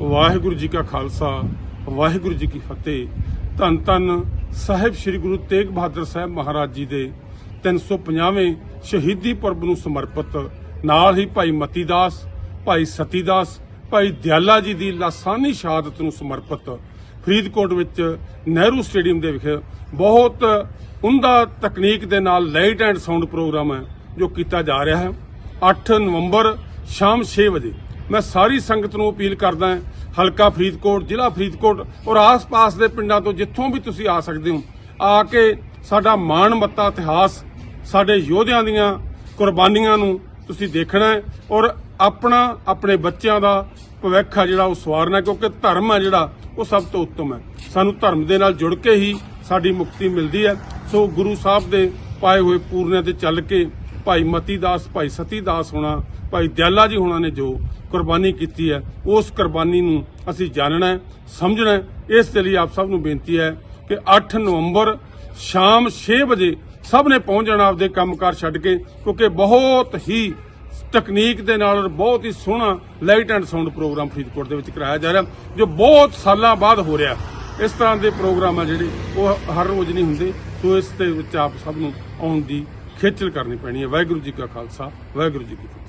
ਵਾਹਿਗੁਰੂ ਜੀ ਕਾ ਖਾਲਸਾ, ਵਾਹਿਗੁਰੂ ਜੀ ਕੀ ਫਤਿਹ। ਧੰਨ ਧੰਨ ਸਾਹਿਬ ਸ੍ਰੀ ਗੁਰੂ ਤੇਗ ਬਹਾਦਰ ਸਾਹਿਬ ਮਹਾਰਾਜ ਜੀ ਦੇ 350ਵੇਂ ਸ਼ਹੀਦੀ ਪੁਰਬ ਨੂੰ ਸਮਰਪਿਤ ਨਾਲ ਹੀ ਭਾਈ ਮਤੀ ਦਾਸ ਭਾਈ ਸਤੀ ਦਾਸ ਭਾਈ ਦਿਆਲਾ ਜੀ ਦੀ ਲਾਸਾਨੀ ਸ਼ਹਾਦਤ ਨੂੰ ਸਮਰਪਿਤ ਫਰੀਦਕੋਟ ਵਿੱਚ ਨਹਿਰੂ ਸਟੇਡੀਅਮ ਦੇ ਵਿਖੇ ਬਹੁਤ ਉਮਦਾ ਤਕਨੀਕ ਦੇ ਨਾਲ ਲਾਈਟ ਐਂਡ ਸਾਊਂਡ ਪ੍ਰੋਗਰਾਮ ਹੈ ਜੋ ਕੀਤਾ ਜਾ ਰਿਹਾ ਹੈ। 8 ਨਵੰਬਰ ਸ਼ਾਮ 6 ਵਜੇ ਮੈਂ ਸਾਰੀ ਸੰਗਤ ਨੂੰ ਅਪੀਲ ਕਰਦਾ ਹਲਕਾ ਫਰੀਦਕੋਟ, ਜ਼ਿਲ੍ਹਾ ਫਰੀਦਕੋਟ ਔਰ ਆਸ-ਪਾਸ ਦੇ ਪਿੰਡਾਂ ਤੋਂ ਜਿੱਥੋਂ ਵੀ ਤੁਸੀਂ ਆ ਸਕਦੇ ਹੋ, ਆ ਕੇ ਸਾਡਾ ਮਾਣ ਮੱਤਾ ਇਤਿਹਾਸ, ਸਾਡੇ ਯੋਧਿਆਂ ਦੀਆਂ ਕੁਰਬਾਨੀਆਂ ਨੂੰ ਤੁਸੀਂ ਦੇਖਣਾ ਹੈ ਔਰ ਆਪਣਾ, ਆਪਣੇ ਬੱਚਿਆਂ ਦਾ ਭਵਿੱਖ ਆ ਜਿਹੜਾ ਉਹ ਸਵਾਰਨਾ ਕਿਉਂਕਿ ਧਰਮ ਹੈ ਜਿਹੜਾ ਉਹ ਸਭ ਤੋਂ ਉੱਤਮ ਹੈ। ਸਾਨੂੰ ਧਰਮ ਦੇ ਨਾਲ ਜੁੜ ਕੇ ਹੀ ਸਾਡੀ ਮੁਕਤੀ ਮਿਲਦੀ ਹੈ। ਸੋ ਗੁਰੂ ਸਾਹਿਬ ਦੇ ਪਾਏ ਹੋਏ ਪੂਰਨਿਆਂ ਤੇ ਚੱਲ ਕੇ ਭਾਈ ਮਤੀ ਦਾਸ, ਭਾਈ ਸਤੀ ਦਾਸ ਹੋਣਾ, ਭਾਈ ਦਿਆਲਾ ਜੀ ਹੋਣਾ ਨੇ ਜੋ ਕੁਰਬਾਨੀ ਕੀਤੀ ਹੈ, ਉਸ ਕੁਰਬਾਨੀ ਨੂੰ ਅਸੀਂ ਜਾਣਨਾ ਹੈ, ਸਮਝਣਾ ਹੈ। ਇਸ ਦੇ ਲਈ ਆਪ ਸਭ ਨੂੰ ਬੇਨਤੀ ਹੈ ਕਿ 8 ਨਵੰਬਰ ਸ਼ਾਮ 6 ਵਜੇ ਸਭ ਨੇ ਪਹੁੰਚ ਜਾਣਾ ਆਪਦੇ ਕੰਮਕਾਰ ਛੱਡ ਕੇ, ਕਿਉਂਕਿ ਬਹੁਤ ਹੀ ਤਕਨੀਕ ਦੇ ਨਾਲ ਬਹੁਤ ਹੀ ਸੋਹਣਾ light and sound program Faridkot ਦੇ ਵਿੱਚ ਕਰਾਇਆ ਜਾ ਰਿਹਾ, ਜੋ ਬਹੁਤ ਸਾਲਾਂ ਬਾਅਦ ਹੋ ਰਿਹਾ। ਇਸ ਤਰ੍ਹਾਂ ਦੇ ਪ੍ਰੋਗਰਾਮ ਆ ਜਿਹੜੇ, ਉਹ ਹਰ ਰੋਜ਼ ਨਹੀਂ ਹੁੰਦੇ, ਸੋ ਇਸ ਦੇ ਵਿੱਚ ਆਪ ਸਭ ਨੂੰ ਆਉਣ ਦੀ ਖੇਚਲ ਕਰਨੀ ਪੈਣੀ ਹੈ। ਵਾਹਿਗੁਰੂ ਜੀ ਕਾ ਖਾਲਸਾ ਵਾਹਿਗੁਰੂ ਜੀ ਕੀ ਫਤਿਹ।